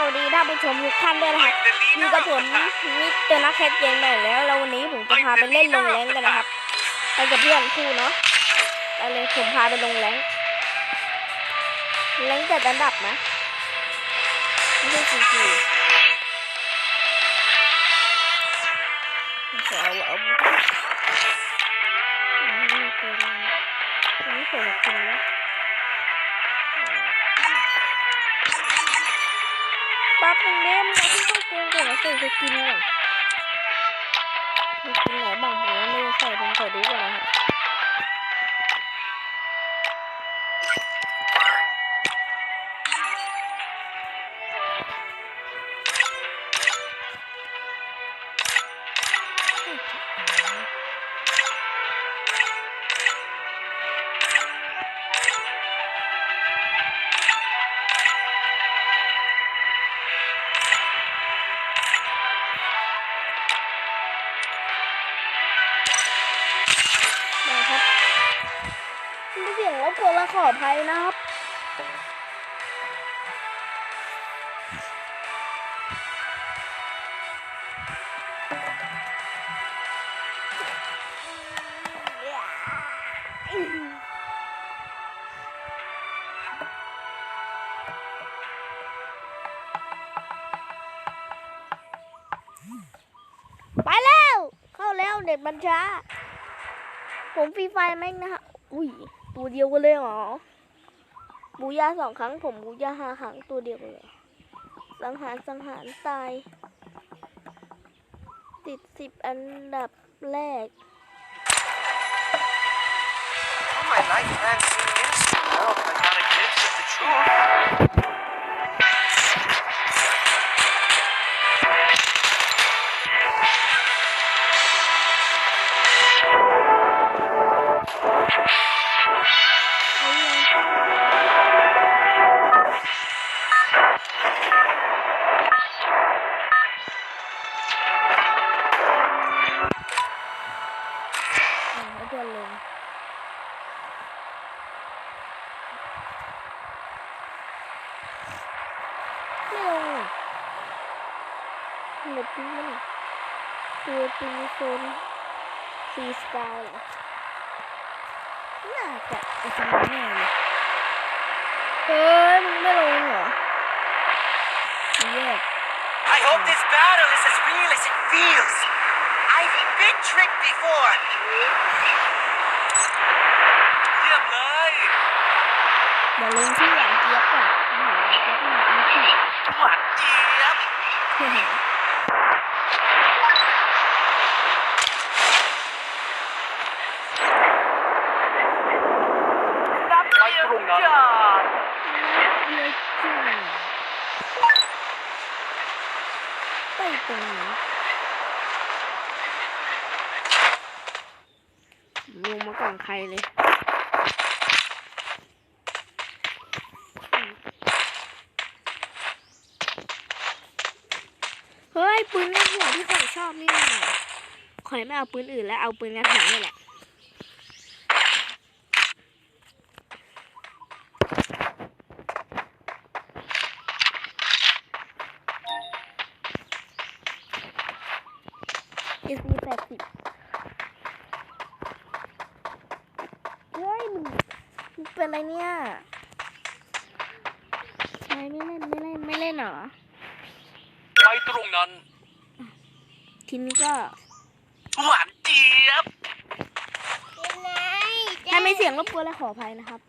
สวัสดีท่านผู้ชมทุกท่านด้วยนะครับอยู่กับผมมิสเตอร์นักแคทเกมใหม่แล้วแล้ววันนี้ผมจะพาไปเล่นลงแรงกันนะครับไปกับเพื่อนคู่เนาะไปเลยผมพาไปลงแรงแรงจัดอันดับนะไม่ใช่สี่สี่ขอเอาเอาอันนี้เป็นอันนี้ผมกินแปั๊บตรงนี้มันเอาที่เข้าเกมก่อนใส่สกินก่อนสกินไหนบ้างผมยังไม่ใส่ผมขอดูก่อนนะ เข้าแล้วเด็ดบัญชาผมฟรีไฟแม็กนะฮะ อุ้ย ตัวเดียวกันเลยเหรอ บูยาสองครั้ง ผมบูยาห้าครั้งตัวเดียวกันเลย สังหารสังหารตาย ติดสิบอันดับแรก All my life plans seem innocent. Now I got a glimpse of the truth. ไม่ลงเหรอแยก I hope this battle is as real as it feels. I've been tricked before. เยี่ยมเลยอย่าลงที่อย่างเจี๊ยบก่อนอืมเจี๊ยบหนักไม่ขึ้นหวานเจี๊ยบรับไปตรงนั้น เยอะจังไปตรงนี้ลงมาก่อนใครเลย เฮ้ย ปืนงัดหัวที่ข่ อยชอบนี่นะข่อยไม่เอาปืนอื่นแล้วเอาปืนงัดหัวนี่แหละเอสมีแปดสิบเฮ้ยมึงมึงเป็นอะไรเนี่ยไม่ไม่เล่นไม่เล่นไม่เล่นเหรอไปตรงนั้น ทีนี้ก็หวานเจี๊ยบถ้าไม่เสียงรบกวนและขออภัยนะครับ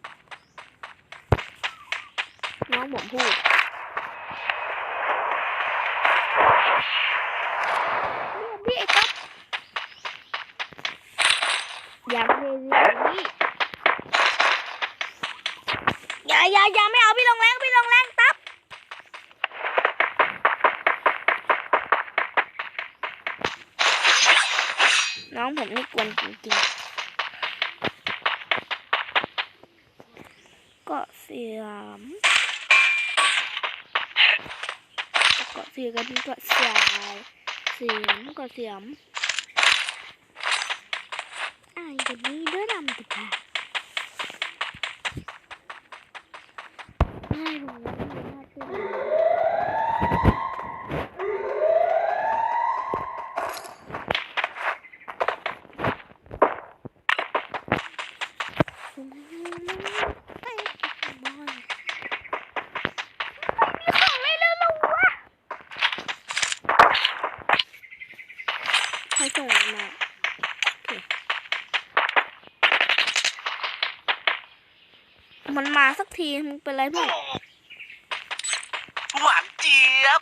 น้องผมพูดเนี่ยพี่ไอ้ต๊อบอย่าเพลย์นี่อย่าอย่าอย่าไม่เอาพี่ลงแรงพี่ลงแรง ต๊อบน้องผมนี่กวนจริงๆเกาะเสียมเกาะเสียกันเกาะเสียมเสียมเกาะเสียมอ่านกันนี้ด้วยดำติค่ะไม่ผมว่าไม่น่าเชื่อ ให้ส่งมาโอเคมันมาสัก ทีมึงเป็นไรเพื่อนหวานเจี๊ยบ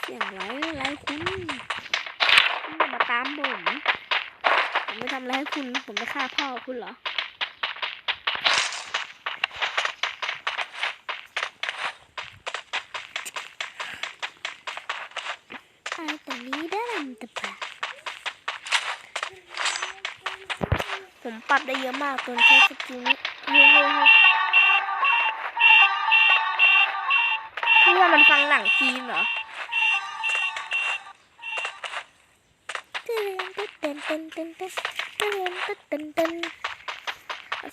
เสียงไรไรคุณมึงอย่ามาตามผมผมไม่ทำอะไรให้คุณผมจะฆ่าพ่อคุณเหรอไอ้แต่นี้ได้มันจะปะผมปรับได้เยอะมากจนใช้สกิลนี้ เพื่อนมันฟังหนังจีนเหรอ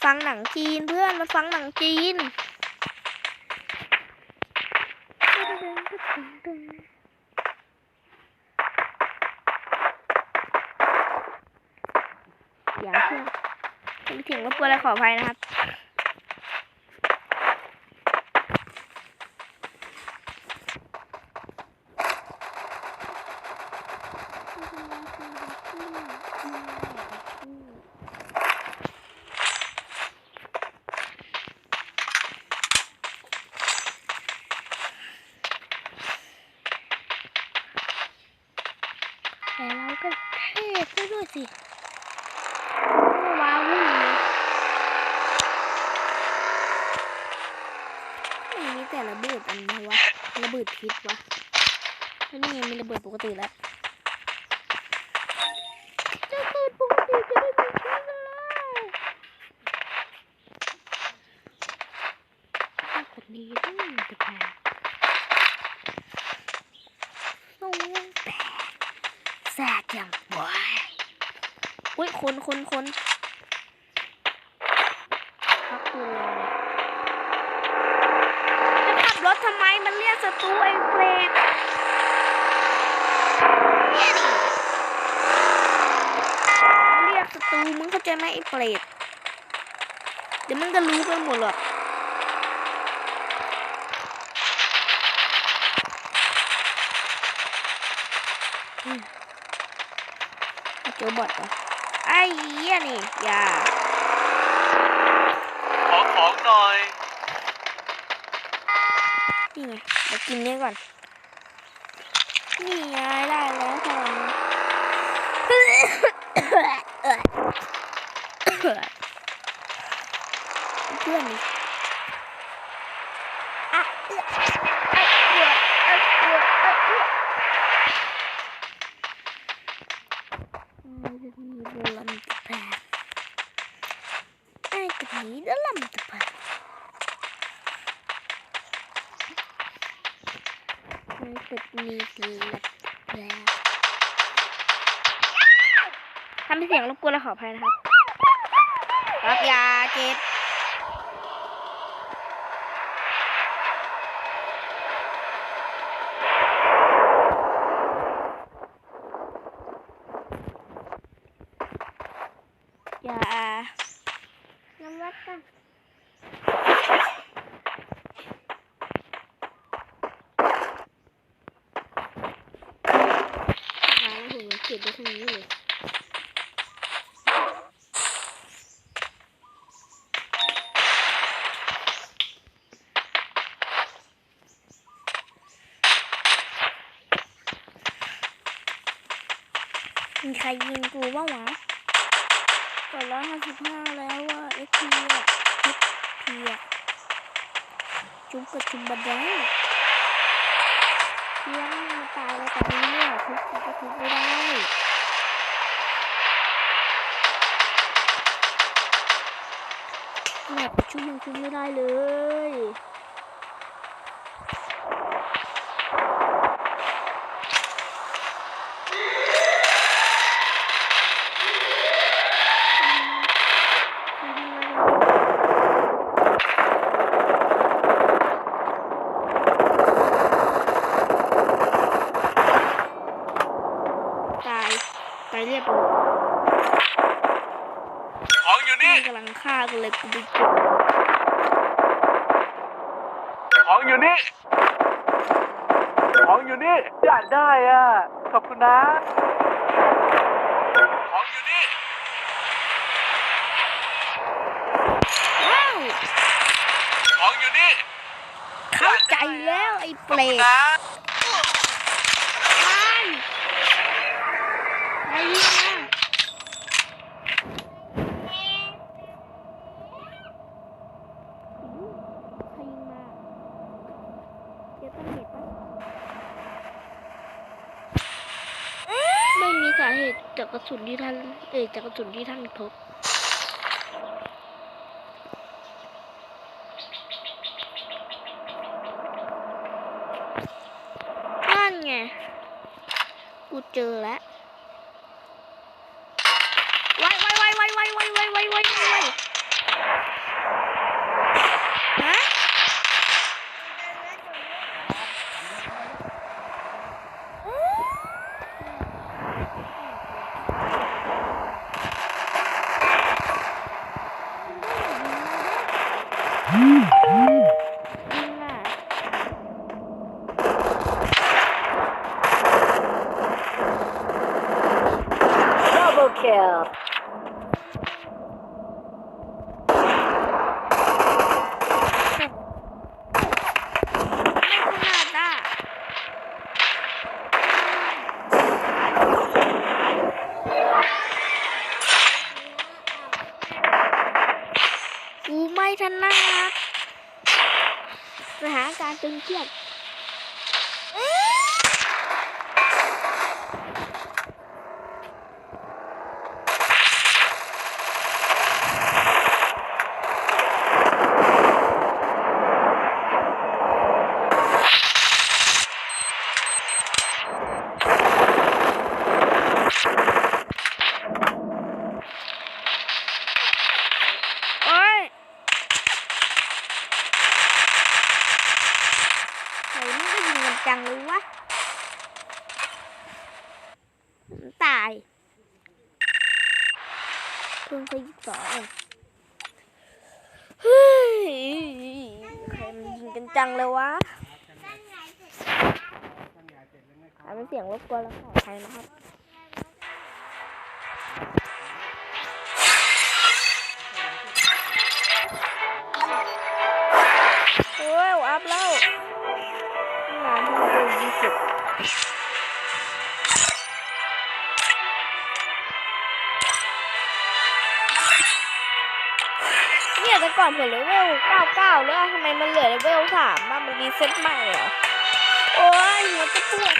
ฟังหนังจีนเพื่อนมาฟังหนังจีนอย่างเช่น ผมถึงรบกวนและขออภัยนะครับ แต่เราก็เท่ซะด้วยสิว้าววุ่นเลยไม่มีแต่ ระเบิดอันนี้วะระเบิดพิษวะนี่ยังมีระเบิดปกติแล้วระเบิดปกติจะไม่มีพิษเลยถ้าคนนี้ต้องมีแต่แผลทรงยังแปลแสกอย่างบอยอุ้ยคนคนคนพักตัวจะขับร ถทำไมมันเรียกศัตรูไอ้เปรตเนี่ยดิเรียกศัตรูมึงเข้าใจไหมไอ้เปรตเดี๋ยวมึงก็รู้กันหมดหรอกเจอบอทเหรอไอ้เหี้ยนี่ อย่า ขอของหน่อย นี่ไงเดี๋ยวกินนี่ก่อน นี่ไงได้แล้วค่ะเพื่อนนี่อะเอื้ออะเอื้ออะเอื้ออะเอื้อไม่ได้มีโบราณตะแพงไอ้ตัวนี้ได้ลำตะแพง มันตึกมี สีแล้วทำเป็นเสียงรบกวนและขออภัยนะครับรับยาเจ็บยาน้ำวัดกัน หาแล้วผมเก็บ ไว้ตรงนี้เลยมีใครยิงกูบ้างวะกดร้อยห้าสิบห้าแล้วว่าเอ็กพีอะเอ็กพีอะจุ๊บกับจุ๊บบันได เพี้ยนมาตายแล้วตอนี้เนี่ยทุบก็ทุบไม่ได้แบบชุบยังชุบไม่ได้เลย เรียบร้อย ของอยู่นี่ มันกำลังฆ่ากันเลยกูไปจุด ของอยู่นี่ ของอยู่นี่ อยากได้อะ ขอบคุณนะ ของอยู่นี่ว้าวของอยู่นี่เข้าใจแล้วไอ้เปรตนะไปไปยิงมาอู้ใครยิงมาเดี๋ยวต้นเหตุปะไม่มีสาเหตุ จากกระสุนที่ท่าน เอยจากกระสุนที่ท่านพบนั่นไง กูเจอแล้วไว้ไว้ไว้ไว้ไว้ไว้ไว้ไว้ไว้ไว้ฮะยิงอะ Double kill. ไม่ขนาดอะกูไม่ถนัดสถานการณ์ตึงเครียดโอ้ยใครมันก็ยิงกัน จังเลยวะมันตายเพิ่งไปยิงต่อเองเฮ้ยใครมันยิงกันจังเลยวะอาเป็นเสียงรบกวนแล้วขออภัยนะครับ ก่อนเหมือนเลเวล99แล้วทำไมมันเหลือเลเวล3บ้างมันรีเซ็ตใหม่เหรอ โอ้ยหัวจะปวด